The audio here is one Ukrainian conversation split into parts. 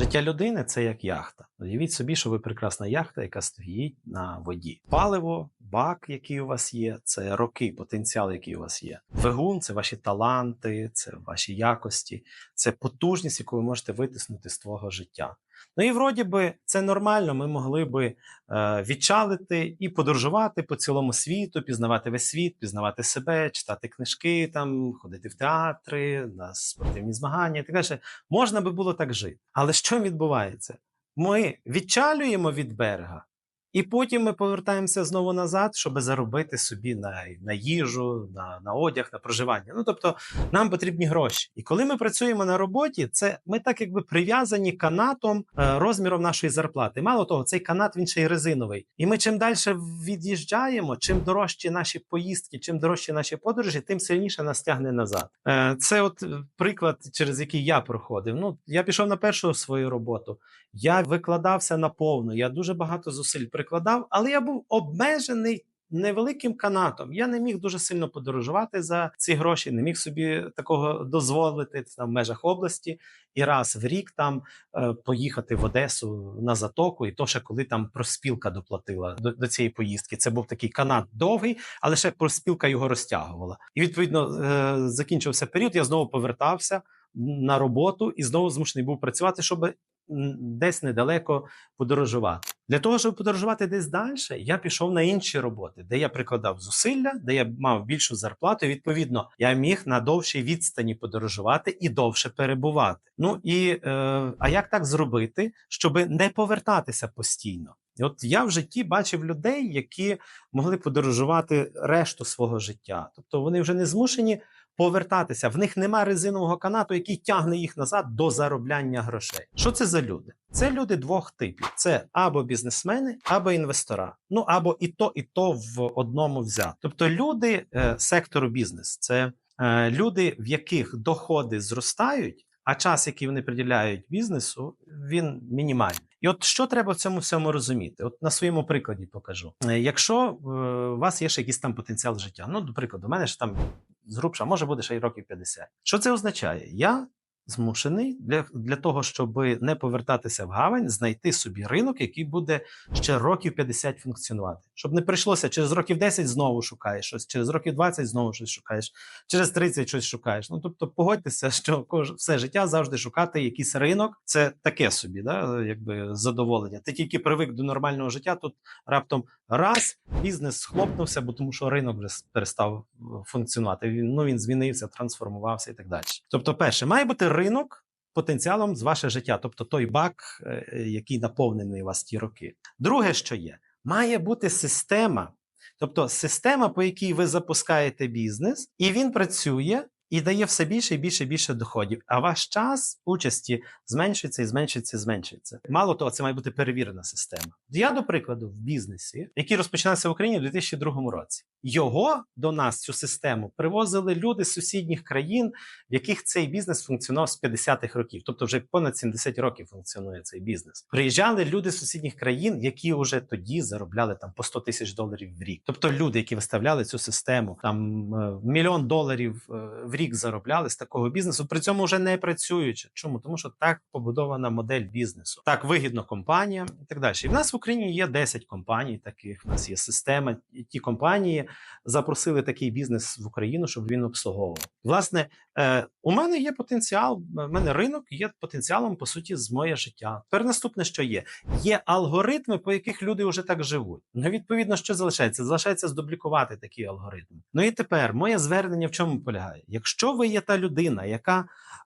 Життя людини це як яхта. Уявіть собі, що ви прекрасна яхта, яка стоїть на воді. Паливо, бак, який у вас є, це роки, потенціал, який у вас є. Двигун це ваші таланти, це ваші якості, це потужність, яку ви можете витиснути з твого життя. Ну і вроді би це нормально. Ми могли би е, відчалити і подорожувати по цілому світу, пізнавати весь світ, пізнавати себе, читати книжки, там ходити в театри, на спортивні змагання. і Так далі. Можна би було так жити. Але що відбувається? Ми відчалюємо від берега, і потім ми повертаємося знову назад, щоб заробити собі на, на їжу, на, на одяг, на проживання. Ну тобто нам потрібні гроші. І коли ми працюємо на роботі, це ми так якби прив'язані канатом е, розміром нашої зарплати. Мало того, цей канат він ще й резиновий. І ми чим далі від'їжджаємо, чим дорожчі наші поїздки, чим дорожчі наші подорожі, тим сильніше нас тягне назад. Е, Це от е, приклад, через який я проходив. Ну я пішов на першу свою роботу. Я викладався наповну, я дуже багато зусиль прикладав, але я був обмежений невеликим канатом. Я не міг дуже сильно подорожувати за ці гроші, не міг собі такого дозволити там, в межах області і раз в рік там е, поїхати в Одесу на затоку, і то ще коли там проспілка доплатила до, до цієї поїздки. Це був такий канат довгий, але ще проспілка його розтягувала. І відповідно е, закінчився період. Я знову повертався на роботу і знову змушений був працювати, щоб десь недалеко подорожувати. Для того, щоб подорожувати десь далі, я пішов на інші роботи, де я прикладав зусилля, де я мав більшу зарплату. Відповідно, я міг на довшій відстані подорожувати і довше перебувати. Ну і е, а як так зробити, щоб не повертатися постійно? От я в житті бачив людей, які могли подорожувати решту свого життя. Тобто вони вже не змушені повертатися. В них нема резинового канату, який тягне їх назад до заробляння грошей. Що це за люди? Це люди двох типів: це або бізнесмени, або інвестора. Ну або і то, і то в одному взято. Тобто, люди е, сектору бізнес це е, люди, в яких доходи зростають. А час, який вони приділяють бізнесу, він мінімальний. І от що треба в цьому всьому розуміти? От на своєму прикладі покажу. Е, Якщо е, у вас є ще якийсь там потенціал життя, ну, до прикладу, у мене ж там зрубша, може буде ще й років 50. Що це означає? Я змушений для, для того, щоб не повертатися в гавань, знайти собі ринок, який буде ще років 50 функціонувати. Щоб не прийшлося через років 10 знову шукаєш щось, через років 20 знову щось шукаєш, через 30 щось шукаєш. Ну тобто, погодьтеся, що кож- все життя завжди шукати якийсь ринок. Це таке собі, да, якби задоволення. Ти тільки привик до нормального життя. Тут раптом раз бізнес схлопнувся, бо тому що ринок вже перестав е, функціонувати. Він ну він змінився, трансформувався і так далі. Тобто, перше, має бути. Потенціалом з ваше життя, тобто той бак, е, який наповнений у вас ті роки. Друге, що є, має бути система, тобто система, по якій ви запускаєте бізнес, і він працює і дає все більше і більше і більше доходів. А ваш час участі зменшується і зменшується, і зменшується. Мало того, це має бути перевірена система. Я, до прикладу, в бізнесі, який розпочинався в Україні у 2002 році, його до нас цю систему привозили люди з сусідніх країн, в яких цей бізнес функціонував з 50-х років, тобто вже понад 70 років функціонує цей бізнес. Приїжджали люди з сусідніх країн, які вже тоді заробляли там по 100 тисяч доларів в рік. Тобто люди, які виставляли цю систему, там е, мільйон доларів е, в рік заробляли з такого бізнесу, при цьому вже не працюючи. Чому? Тому що так побудована модель бізнесу, так вигідно компаніям і так далі. І в нас в Україні є 10 компаній таких. В нас є система. І ті компанії запросили такий бізнес в Україну, щоб він обслуговував. Власне, е, у мене є потенціал. У мене ринок є потенціалом по суті з моє життя. Тепер наступне, що є, є алгоритми, по яких люди вже так живуть. Ну відповідно, що залишається? Залишається здублікувати такі алгоритми. Ну і тепер моє звернення в чому полягає? Якщо ви є та людина, яка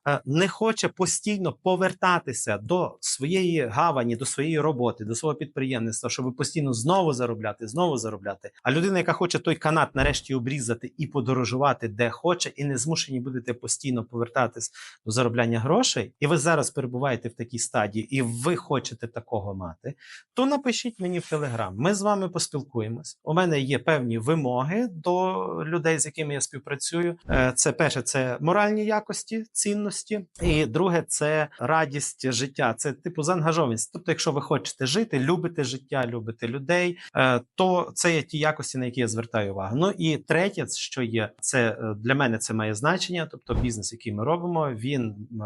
е, не хоче постійно повертатися до своєї гавані, до своєї роботи, до свого підприємництва, щоб постійно знову заробляти, знову заробляти. А людина, яка хоче той канат нарешті обрізати і подорожувати де хоче, і не змушені будете постійно повертатись до заробляння грошей, і ви зараз перебуваєте в такій стадії, і ви хочете такого мати, то напишіть мені в Телеграм. Ми з вами поспілкуємось. У мене є певні вимоги до людей, з якими я співпрацюю. Е, Це перше, це моральні якості, цінності, і друге це радість життя. Це типу заангажованість. Тобто, якщо ви хочете жити, любите життя, любите людей, е, то це є ті якості, на які я звертаю увагу. Ну і третє, що є, це е, для мене це має значення. Тобто бізнес, який ми робимо, він е,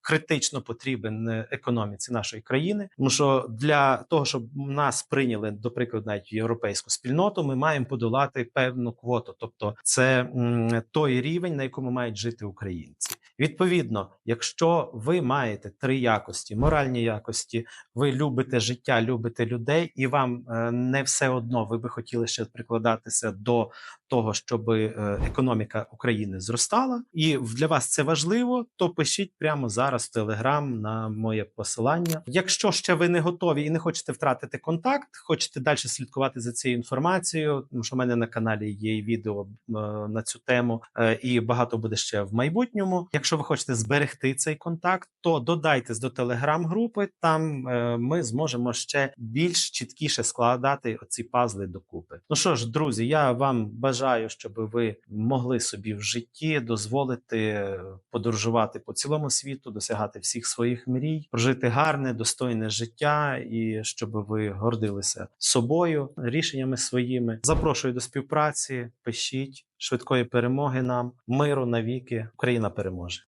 критично потрібен економіці нашої країни. Тому що для того, щоб нас прийняли, до прикладу, навіть в європейську спільноту, ми маємо подолати певну квоту, тобто це той рівень, на якому мають жити українці. Відповідно, якщо ви маєте три якості: моральні якості, ви любите життя, любите людей, і вам е, не все одно, ви би хотіли ще прикладатися до того, щоб е, економіка України зростала, і для вас це важливо, то пишіть прямо зараз в Телеграм на моє посилання. Якщо ще ви не готові і не хочете втратити контакт, хочете далі слідкувати за цією інформацією, тому що в мене на каналі є відео е, на цю тему, і багато буде ще в майбутньому. Якщо ви хочете зберегти цей контакт, то додайтесь до телеграм-групи. Там е, ми зможемо ще більш чіткіше складати оці пазли докупи. Ну що ж, друзі, я вам бажаю, щоб ви могли собі в житті дозволити е, подорожувати по цілому світу, досягати всіх своїх мрій, прожити гарне, достойне життя, і щоб ви гордилися собою, рішеннями своїми. Запрошую до співпраці. Пишіть швидкої перемоги нам, миру навіки. Україна переможе.